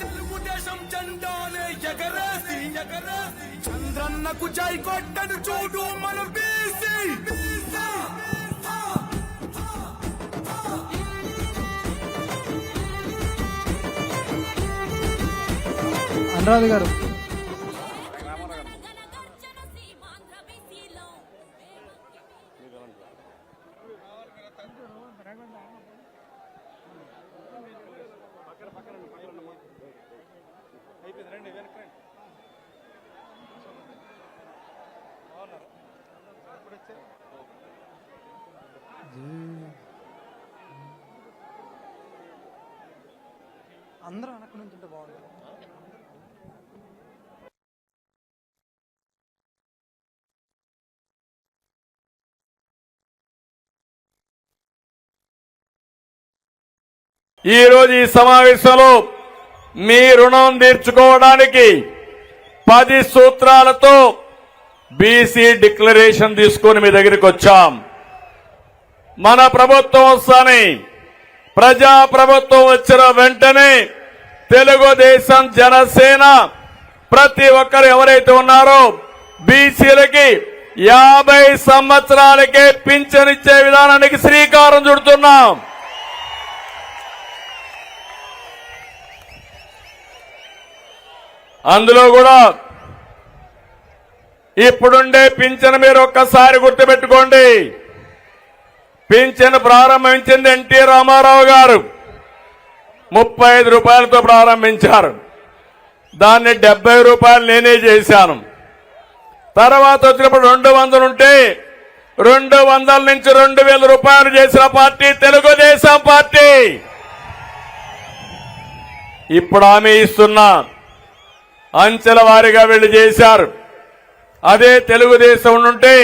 తెలుగుదేశం జెండానే ఎగరేసి ఎగరేసి. చంద్రన్నకు జై కొట్టను చూడు మన బీసీ. అనురాధ గారు. పక్కన పక్కన పక్కన అయిపోయింది రండి వెనక్కి రండి. బాగున్నారు. ఎప్పుడు వచ్చారు? అందరూ వెనక్కి నుంచి ఉంటే బాగుంటుంది. ఈరోజు ఈ సమావేశంలో మీ రుణం తీర్చుకోవడానికి పది సూత్రాలతో బీసీ డిక్లరేషన్ తీసుకొని మీ దగ్గరికి వచ్చాం. మన ప్రభుత్వం వస్తాని ప్రజా ప్రభుత్వం వచ్చిన వెంటనే తెలుగుదేశం జనసేన ప్రతి ఒక్కరు ఎవరైతే ఉన్నారో బీసీలకి యాభై సంవత్సరాలకే పింఛనిచ్చే విధానానికి శ్రీకారం చుడుతున్నాం. అందులో కూడా ఇప్పుడుండే పింఛను మీరు ఒక్కసారి గుర్తుపెట్టుకోండి. పింఛను ప్రారంభించింది ఎన్టీ రామారావు గారు. ముప్పై ఐదు రూపాయలతో ప్రారంభించారు. దాన్ని డెబ్బై రూపాయలు నేనే చేశాను. తర్వాత వచ్చినప్పుడు రెండు వందలు ఉంటే రెండు వందల నుంచి రెండు వేల రూపాయలు చేసిన పార్టీ తెలుగుదేశం పార్టీ. ఇప్పుడు హామీ ఇస్తున్నా. అంచెల వారిగా వెళ్ళి చేశారు. అదే తెలుగుదేశం నుండి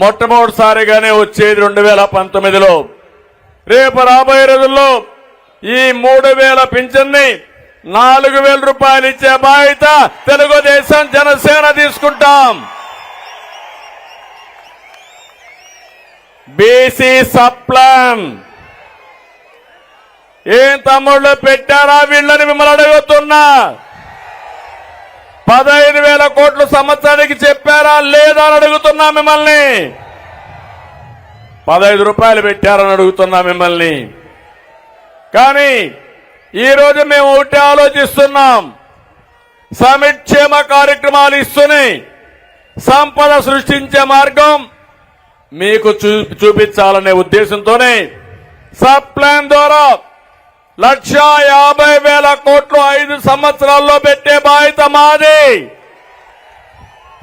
మొట్టమొదటిసారిగానే వచ్చేది రెండు వేల పంతొమ్మిదిలో. రేపు రాబోయే రోజుల్లో ఈ మూడు వేల పింఛన్ని నాలుగు వేల రూపాయలు ఇచ్చే బాధ్యత తెలుగుదేశం జనసేన తీసుకుంటాం. BC sub plan. ఏం తమ్ముళ్ళు పెట్టారా వీళ్ళని మిమ్మల్ని అడుగుతున్నా. పదహైదు వేల కోట్లు సంవత్సరానికి చెప్పారా లేదా అని అడుగుతున్నా మిమ్మల్ని. పదహైదు రూపాయలు పెట్టారని అడుగుతున్నా మిమ్మల్ని. కానీ ఈరోజు మేము ఒకటి ఆలోచిస్తున్నాం. సమిక్షేమ కార్యక్రమాలు ఇస్తూనే సంపద సృష్టించే మార్గం మీకు చూ చూపించాలనే ఉద్దేశంతోనే సబ్ ప్లాన్ ద్వారా లక్ష యాభై వేల కోట్లు ఐదు సంవత్సరాల్లో పెట్టే బాధ్యత మాది.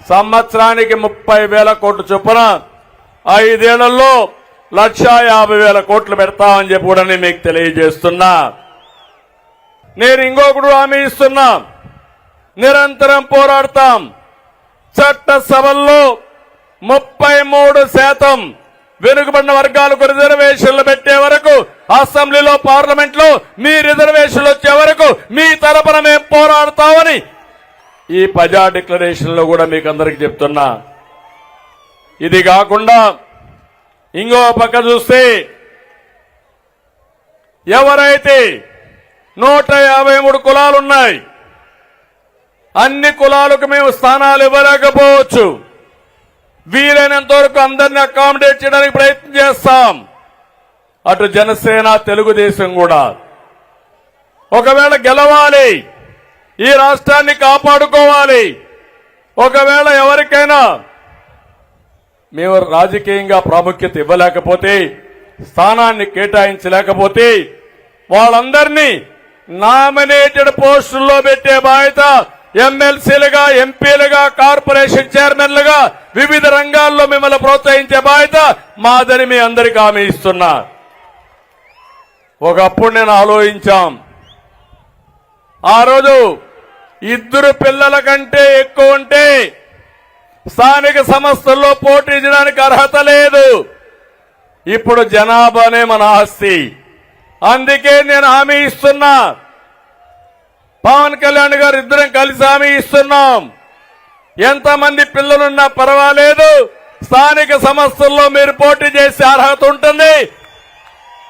సంవత్సరానికి ముప్పై వేల కోట్లు చొప్పున ఐదేళ్ళలో లక్ష యాభై వేల కోట్లు పెడతామని చెప్పి కూడా నేను మీకు తెలియజేస్తున్నా. నేను ఇంకొకడు హామీ ఇస్తున్నా. నిరంతరం పోరాడతాం. చట్టసభల్లో ముప్పై మూడు శాతం వెనుకబడిన వర్గాలకు రిజర్వేషన్లు పెట్టే వరకు అసెంబ్లీలో పార్లమెంట్లో మీ రిజర్వేషన్లు వచ్చే వరకు మీ తరపున మేము పోరాడతామని ఈ ప్రజా డిక్లరేషన్లో కూడా మీకు అందరికి చెప్తున్నా. ఇది కాకుండా ఇంకో పక్క చూస్తే ఎవరైతే నూట యాభై మూడు కులాలున్నాయి అన్ని కులాలకు మేము స్థానాలు ఇవ్వలేకపోవచ్చు. వీలైనంత వరకు అందరినీ అకామిడేట్ చేయడానికి ప్రయత్నం చేస్తాం. అటు జనసేన తెలుగుదేశం కూడా. ఒకవేళ గెలవాలి ఈ రాష్ట్రాన్ని కాపాడుకోవాలి ఒకవేళ ఎవరికైనా మేము రాజకీయంగా ప్రాముఖ్యత ఇవ్వలేకపోతే స్థానాన్ని కేటాయించలేకపోతే వాళ్ళందరినీ నామినేటెడ్ పోస్టుల్లో పెట్టే బాధ్యత ఎమ్మెల్సీలుగా ఎంపీలుగా కార్పొరేషన్ చైర్మన్లుగా వివిధ రంగాల్లో మిమ్మల్ని ప్రోత్సహించే బాధ్యత మాదని మీ అందరికీ హామీ ఇస్తున్నా. ఒకప్పుడు నేను ఆలోచించాం. ఆ రోజు ఇద్దరు పిల్లల కంటే ఎక్కువ ఉంటే స్థానిక సంస్థల్లో పోటీ చేయడానికి అర్హత లేదు. ఇప్పుడు జనాభానే మన ఆస్తి. అందుకే నేను హామీ ఇస్తున్నా. పవన్ కళ్యాణ్ గారు ఇద్దరం కలిసి హామీ ఇస్తున్నాం. ఎంతమంది పిల్లలున్నా పర్వాలేదు. స్థానిక సంస్థల్లో మీరు పోటీ చేసే అర్హత ఉంటుంది.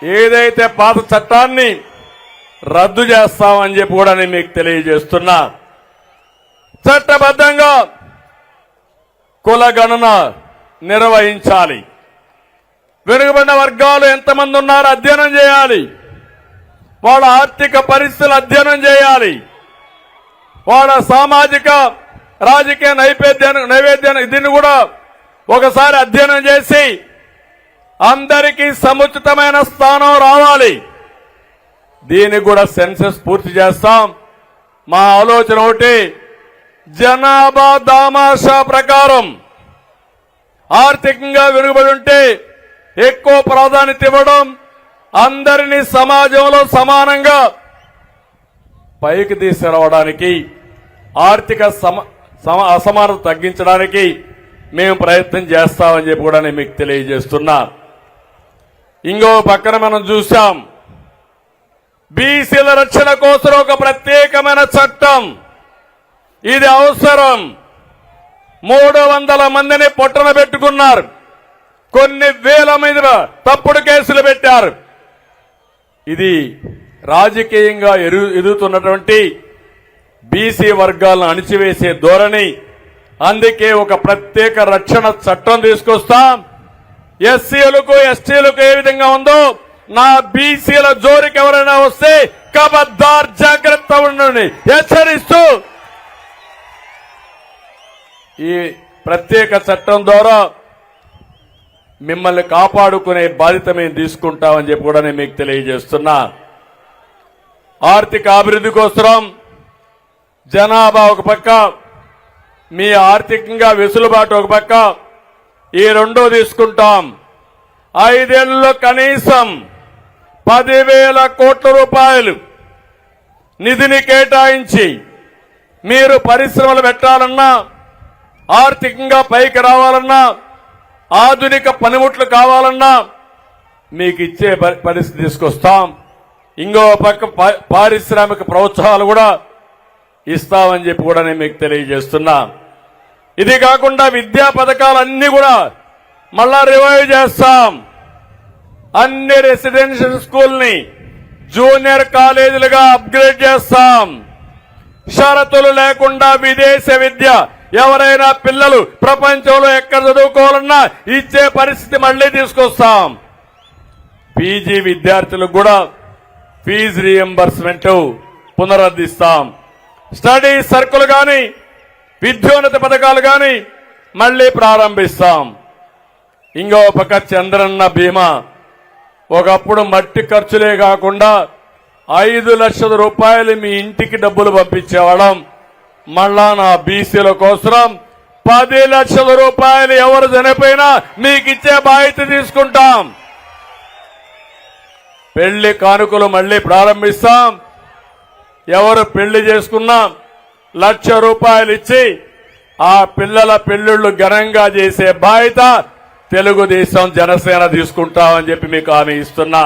ఏదైతే పాత చట్టాన్ని రద్దు చేస్తామని చెప్పి కూడా నేను మీకు తెలియజేస్తున్నా. చట్టబద్ధంగా కులగణన నిర్వహించాలి. వెనుకబడిన వర్గాలు ఎంతమంది ఉన్నారో అధ్యయనం చేయాలి. వాళ్ళ ఆర్థిక పరిస్థితులు అధ్యయనం చేయాలి. వాళ్ళ సామాజిక రాజకీయ నైవేద్యాన్ని నైవేద్యాన్ని దీన్ని కూడా ఒకసారి అధ్యయనం చేసి అందరికీ సముచితమైన స్థానం రావాలి. దీనికి కూడా సెన్సెస్ పూర్తి చేస్తాం. మా ఆలోచన ఒకటి జనాభా దామాషా ప్రకారం ఆర్థికంగా వెనుకబడి ఉంటే ఎక్కువ ప్రాధాన్యత ఇవ్వడం అందరినీ సమాజంలో సమానంగా పైకి తీసుకురావడానికి ఆర్థిక సమ సమ అసమానత తగ్గించడానికి మేము ప్రయత్నం చేస్తామని చెప్పి కూడా నేను మీకు తెలియజేస్తున్నా. ఇంకో పక్కన మనం చూసాం బీసీల రక్షణ కోసం ఒక ప్రత్యేకమైన చట్టం. ఇది అవసరం. మూడు వందల మందిని పొట్టన పెట్టుకున్నారు. కొన్ని వేల మీద తప్పుడు కేసులు పెట్టారు. ఇది రాజకీయంగా ఎరు ఎదుగుతున్నటువంటి బీసీ వర్గాలను అణిచివేసే ధోరణి. అందుకే ఒక ప్రత్యేక రక్షణ చట్టం తీసుకొస్తాం. ఎస్సీలకు ఎస్టీలకు ఏ విధంగా ఉందో నా బీసీల జోరికి ఎవరైనా వస్తే కబద్దార్ జాగ్రత్త ఉండండి. హెచ్చరిస్తూ ఈ ప్రత్యేక చట్టం ద్వారా మిమ్మల్ని కాపాడుకునే బాధ్యత మేము తీసుకుంటామని చెప్పి కూడా నేను మీకు తెలియజేస్తున్నా. ఆర్థిక అభివృద్ధి కోసం జనాభా ఒక పక్క మీ ఆర్థికంగా వెసులుబాటు ఒక పక్క ఈ రెండో తీసుకుంటాం. ఐదేళ్ళలో కనీసం పదివేల కోట్ల రూపాయలు నిధిని కేటాయించి మీరు పరిశ్రమలు పెట్టాలన్నా ఆర్థికంగా పైకి రావాలన్నా ఆధునిక పనిముట్లు కావాలన్నా మీకు ఇచ్చే పరి- పరిస్థితి తీసుకొస్తాం. ఇంకో పక్క పారిశ్రామిక ప్రోత్సాహాలు కూడా ఇస్తామని చెప్పి కూడా నేను మీకు తెలియజేస్తున్నా. ఇది కాకుండా విద్యా పథకాలన్నీ కూడా మళ్ళా రివైవ్ చేస్తాం. అన్ని రెసిడెన్షియల్ స్కూల్ని జూనియర్ కాలేజీలుగా అప్గ్రేడ్ చేస్తాం. షరతులు లేకుండా విదేశ విద్య ఎవరైనా పిల్లలు ప్రపంచంలో ఎక్కడ చదువుకోవాలన్నా ఇచ్చే పరిస్థితి మళ్ళీ తీసుకొస్తాం. పీజీ విద్యార్థులకు కూడా ఫీజు రియంబర్స్మెంట్ పునరుద్ధిస్తాం స్టడీ సర్కులు కానీ విద్యోన్నత పథకాలు కానీ మళ్ళీ ప్రారంభిస్తాం. ఇంకో పక్క చంద్రన్న బీమా. ఒకప్పుడు మట్టి ఖర్చులే కాకుండా ఐదు లక్షల రూపాయలు మీ ఇంటికి డబ్బులు పంపించేవాళ్ళం. మళ్ళా నా బీసీల కోసం పది లక్షల రూపాయలు ఎవరు చనిపోయినా మీకు ఇచ్చే బాధ్యత తీసుకుంటాం. పెళ్ళి కానుకలు మళ్ళీ ప్రారంభిస్తాం. ఎవరు పెళ్ళి చేసుకున్నా లక్ష రూపాయలు ఇచ్చి ఆ పిల్లల పెళ్ళిళ్ళు ఘనంగా చేసే బాధ్యత తెలుగుదేశం జనసేన తీసుకుంటామని చెప్పి మీకు హామీ ఇస్తున్నా.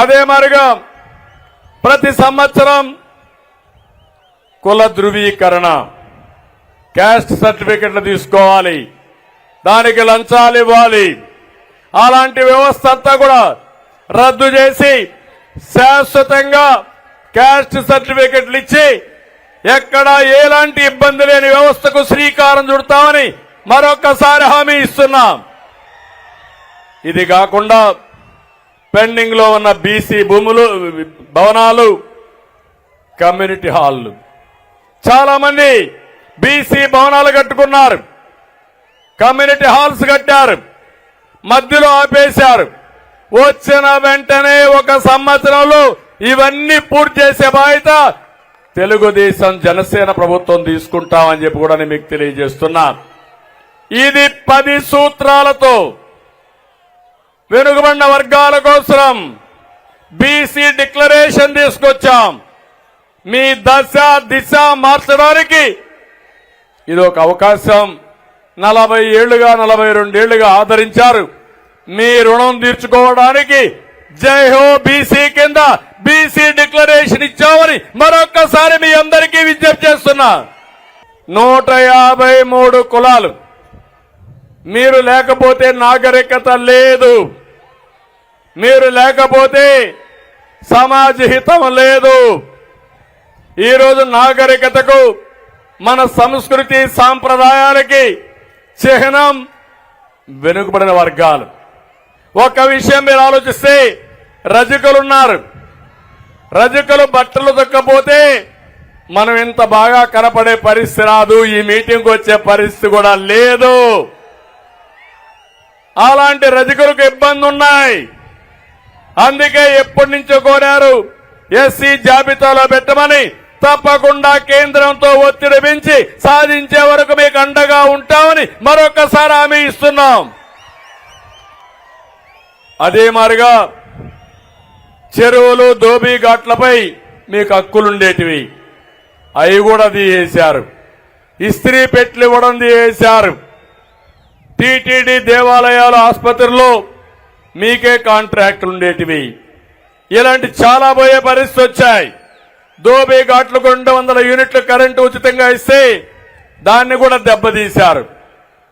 అదే మరిగా ప్రతి సంవత్సరం కుల ధృవీకరణ క్యాస్ట్ సర్టిఫికెట్లు తీసుకోవాలి దానికి లంచాలు ఇవ్వాలి. అలాంటి వ్యవస్థ అంతా కూడా రద్దు చేసి శాశ్వతంగా క్యాస్ట్ సర్టిఫికెట్లు ఇచ్చి ఎక్కడ ఎలాంటి ఇబ్బంది లేని వ్యవస్థకు శ్రీకారం చుడతామని మరొకసారి హామీ ఇస్తున్నాం. ఇది కాకుండా పెండింగ్లో ఉన్న బీసీ భూములు భవనాలు కమ్యూనిటీ హాళ్ళు చాలా మంది బీసీ భవనాలు కట్టుకున్నారు. కమ్యూనిటీ హాల్స్ కట్టారు. మధ్యలో ఆపేశారు. వచ్చిన వెంటనే ఒక సంవత్సరంలో ఇవన్నీ పూర్తి చేసే బాధ్యత తెలుగుదేశం జనసేన ప్రభుత్వం తీసుకుంటామని చెప్పి కూడా నేను మీకు తెలియజేస్తున్నా. ఇది పది సూత్రాలతో వెనుకబడిన వర్గాల కోసం బీసీ డిక్లరేషన్ తీసుకొచ్చాం. మీ దశ దిశ మార్చడానికి ఇది ఒక అవకాశం. నలభై ఏళ్ళుగా నలభై రెండేళ్ళుగా ఆదరించారు. మీ రుణం తీర్చుకోవడానికి జై హో బీసీ కింద బీసీ డిక్లరేషన్ ఇచ్చామని మరొక్కసారి మీ అందరికీ విజ్ఞప్తి చేస్తున్నా. నూట యాభై మూడు కులాలు. మీరు లేకపోతే నాగరికత లేదు. మీరు లేకపోతే సమాజ హితం లేదు. ఈరోజు నాగరికతకు మన సంస్కృతి సాంప్రదాయాలకి చిహ్నం వెనుకబడిన వర్గాలు. ఒక విషయం మీరు ఆలోచిస్తే రజకులున్నారు. రజకులు బట్టలు దొక్కపోతే మనం ఇంత బాగా కనపడే పరిస్థితి రాదు ఈ మీటింగ్కి వచ్చే పరిస్థితి కూడా లేదు. అలాంటి రజకులకు ఇబ్బంది ఉన్నాయి అందుకే ఎప్పటి నుంచో కోరారు ఎస్సీ జాబితాలో పెట్టమని తప్పకుండా కేంద్రంతో ఒత్తిడి పెంచి సాధించే వరకు మీకు అండగా ఉంటామని మరొకసారి హామీ ఇస్తున్నాం. అదే మారిగా చెరువులు దోబీ ఘాట్లపై మీకు హక్కులుండేటివి. అవి కూడా తీసేశారు ఇస్త్రీ పెట్లు ఇవ్వడం తీసేశారు టీటీడీ దేవాలయాలు ఆసుపత్రుల్లో మీకే కాంట్రాక్టులు ఉండేటివి ఇలాంటి చాలా పోయే పరిస్థితి వచ్చాయి. దోబీ ఘాట్లకు రెండు వందల యూనిట్లు కరెంటు ఉచితంగా ఇస్తే దాన్ని కూడా దెబ్బతీశారు.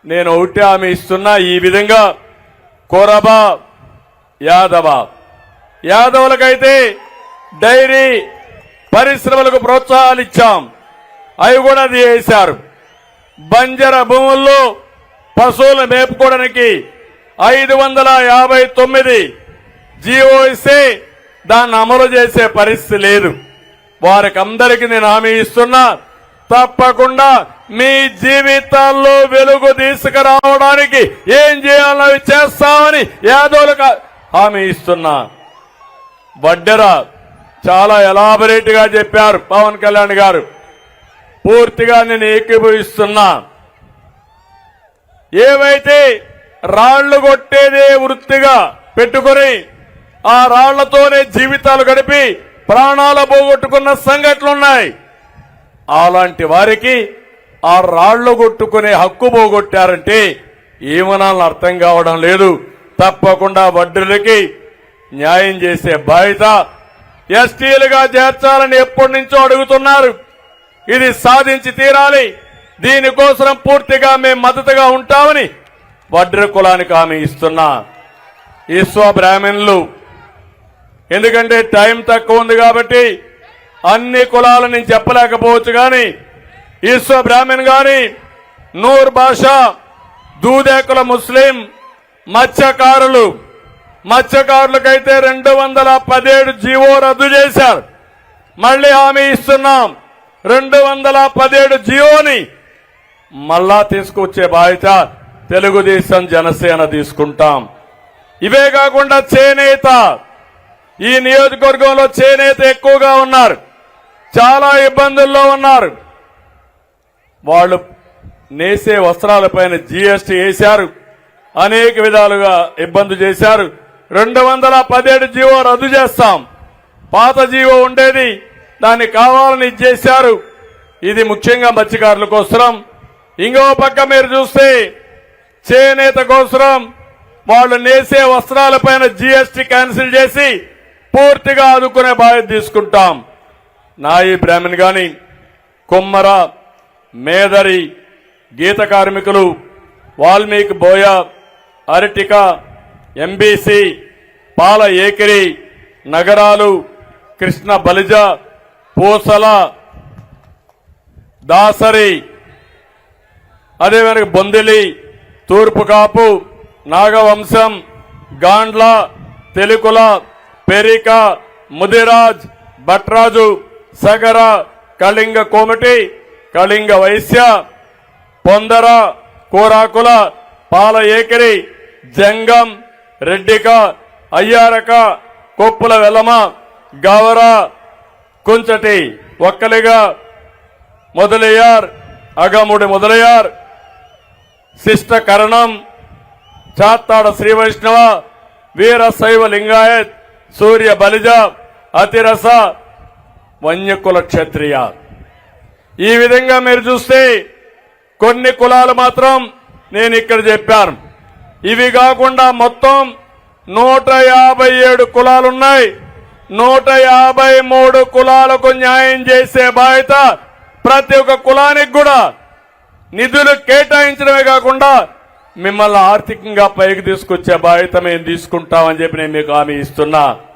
నేను ఒకటి హామీ ఇస్తున్నా ఈ విధంగా. కోరబా యాదవ యాదవులకైతే డైరీ పరిశ్రమలకు ప్రోత్సాహాలు ఇచ్చాం అవి కూడా చేశారు బంజర భూముల్లో పశువులు మేపుకోవడానికి ఐదు వందల యాభై తొమ్మిది జీవో ఇస్తే దాన్ని అమలు చేసే పరిస్థితి లేదు. వారికి అందరికీ నేను హామీ ఇస్తున్నా తప్పకుండా మీ జీవితాల్లో వెలుగు తీసుకురావడానికి ఏం చేయాలో చేస్తామని యాదవులకు హామీ ఇస్తున్నా. వడ్డెర చాలా ఎలాబరేట్గా చెప్పారు పవన్ కళ్యాణ్ గారు. పూర్తిగా నేను ఏకీభవిస్తున్నా. ఏవైతే రాళ్ళు కొట్టేదే వృత్తిగా పెట్టుకొని ఆ రాళ్ళతోనే జీవితాలు గడిపి ప్రాణాలు పోగొట్టుకున్న సంఘటనలున్నాయి. అలాంటి వారికి ఆ రాళ్ళు కొట్టుకునే హక్కు పోగొట్టారంటే ఏమనాలని అర్థం కావడం లేదు. తప్పకుండా వడ్డీలకి న్యాయం చేసే బాధ్యత ఎస్టీలుగా చేర్చాలని ఎప్పటి నుంచో అడుగుతున్నారు. ఇది సాధించి తీరాలి. దీనికోసం పూర్తిగా మేము మద్దతుగా ఉంటామని వడ్ర కులానికి ఆమె ఇస్తున్నా. ఈశ్వ బ్రాహ్మణులు. ఎందుకంటే టైం తక్కువ ఉంది కాబట్టి అన్ని కులాలు నేను చెప్పలేకపోవచ్చు కానీ ఈశ్వ బ్రాహ్మణ్ గాని నూర్ భాష దూదేకుల ముస్లిం మత్స్యకారులు మత్స్యకారులకైతే రెండు వందల పదిహేడు జీవో రద్దు చేశారు. మళ్ళీ హామీ ఇస్తున్నాం. రెండు వందల పదిహేడు జీవోని మళ్ళా తీసుకొచ్చే బాధ్యత తెలుగుదేశం జనసేన తీసుకుంటాం. ఇవే కాకుండా చేనేత. ఈ నియోజకవర్గంలో చేనేత ఎక్కువగా ఉన్నారు. చాలా ఇబ్బందుల్లో ఉన్నారు. వాళ్ళు నేసే వస్త్రాలపైన జీఎస్టీ వేశారు. అనేక విధాలుగా ఇబ్బంది చేశారు. రెండు వందల పదిహేడు జీవో రద్దు చేస్తాం. పాత జీవో ఉండేది దాన్ని కావాలని ఇచ్చేశారు. ఇది ముఖ్యంగా మత్స్యకారుల కోసరం ఇంకో పక్క మీరు చూస్తే చేనేత కోసరం. వాళ్ళు నేసే వస్త్రాలపైన జీఎస్టీ క్యాన్సిల్ చేసి పూర్తిగా ఆదుకునే బాధ్యత తీసుకుంటాం. నాయి బ్రాహ్మణ్ గాని కుమ్మర మేదరి గీత కార్మికులు వాల్మీకి బోయ అరటిక ఎంబీసీ పాల ఏకిరి నగరాలు కృష్ణ బలిజ పూసల దాసరి అదేవిధంగా బొందిలి తూర్పు కాపు నాగవంశం గాండ్ల తెలుకుల పెరిక ముదిరాజ్ భట్రాజు సగర కళింగ కోమటి కళింగ వైశ్య పొందర కోరాకుల పాల ఏకరి జంగం రెడ్డిక అయ్యారక కొప్పుల వెలమ గవర కుంచటి ఒక్కలిగా మొదలయ్యార్ అగముడి మొదలయ్యార్ శిష్ట కరణం చాత్తాడ శ్రీ వైష్ణవ వీర శైవ లింగాయత్ సూర్య బలిజ అతిరస వన్యకుల క్షత్రియ. ఈ విధంగా మీరు చూస్తే కొన్ని కులాలు మాత్రం నేను ఇక్కడ చెప్పాను. ఇవి కాకుండా మొత్తం నూట యాభై ఏడు కులాలున్నాయి. నూట యాభై మూడు కులాలకు న్యాయం చేసే బాధ్యత ప్రతి ఒక్క కులానికి కూడా. నిధులు కేటాయించడమే కాకుండా మిమ్మల్ని ఆర్థికంగా పైకి తీసుకొచ్చే బాధ్యత మేము తీసుకుంటామని చెప్పి నేను మీకు హామీ ఇస్తున్నా.